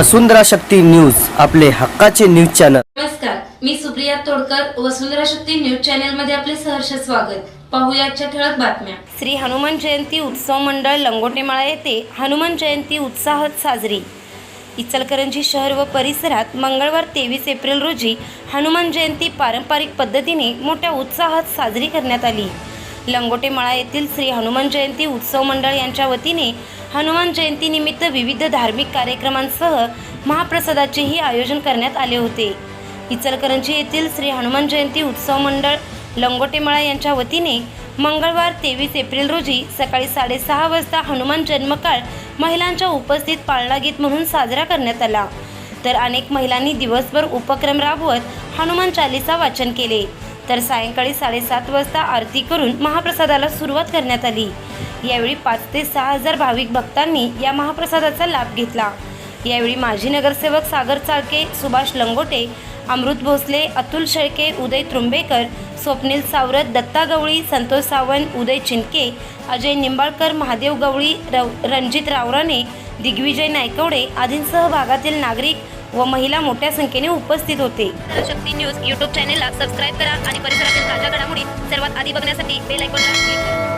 वसुंधरा Shakti news आपले हक्काचे news channel. नमस्कार मी सुप्रिया तोडकर वसुंधरा शक्ती न्यूज चॅनलमध्ये आपले सहर्ष स्वागत. पाहूया आजच्या ठळक बातम्या. श्री हनुमान जयंती उत्सव मंडळ लंगोटेमाळा येथे हनुमान जयंती उत्साहात साजरी. इचलकरंजी शहर व परिसरात मंगळवार तेवीस एप्रिल रोजी हनुमान जयंती पारंपरिक पद्धतीने मोठ्या उत्साहात साजरी करण्यात आली. लंगोटेमाळा येथील श्री हनुमान जयंती उत्सव मंडळ यांच्या वतीने हनुमान जयंतीनिमित्त विविध धार्मिक कार्यक्रमांसह महाप्रसादाचेही आयोजन करण्यात आले होते. इचलकरंजी येथील श्री हनुमान जयंती उत्सव मंडळ लंगोटेमाळा यांच्या वतीने मंगळवार तेवीस एप्रिल रोजी सकाळी साडेसहा वाजता हनुमान जन्मकाळ महिलांच्या उपस्थित पाळणा गीत म्हणून साजरा करण्यात आला. तर अनेक महिलांनी दिवसभर उपक्रम राबवत हनुमान चालीसा वाचन केले. तर सायंकाळी साडेसात वाजता आरती करून महाप्रसादाला सुरुवात करण्यात आली. यावेळी पाच ते सहा हजार भाविक भक्तांनी या महाप्रसादाचा लाभ घेतला. यावेळी माजी नगरसेवक सागर चाळके सुभाष लंगोटे अमृत भोसले अतुल शेळके उदय त्रुंबेकर स्वप्नील सावरत दत्ता गवळी संतोष सावंत उदय चिनके अजय निंबाळकर महादेव गवळी रव रणजित रावराणे दिग्विजय नायकवडे आदींसह भागातील नागरिक व महिला मोठ्या संख्येने उपस्थित होते. शक्ती न्यूज यूट्यूब चॅनेलला सबस्क्राईब करा आणि परिसरातील ताज्या घडामोडी सर्वात आधी बघण्यासाठी बेल आयकॉनला क्लिक करा.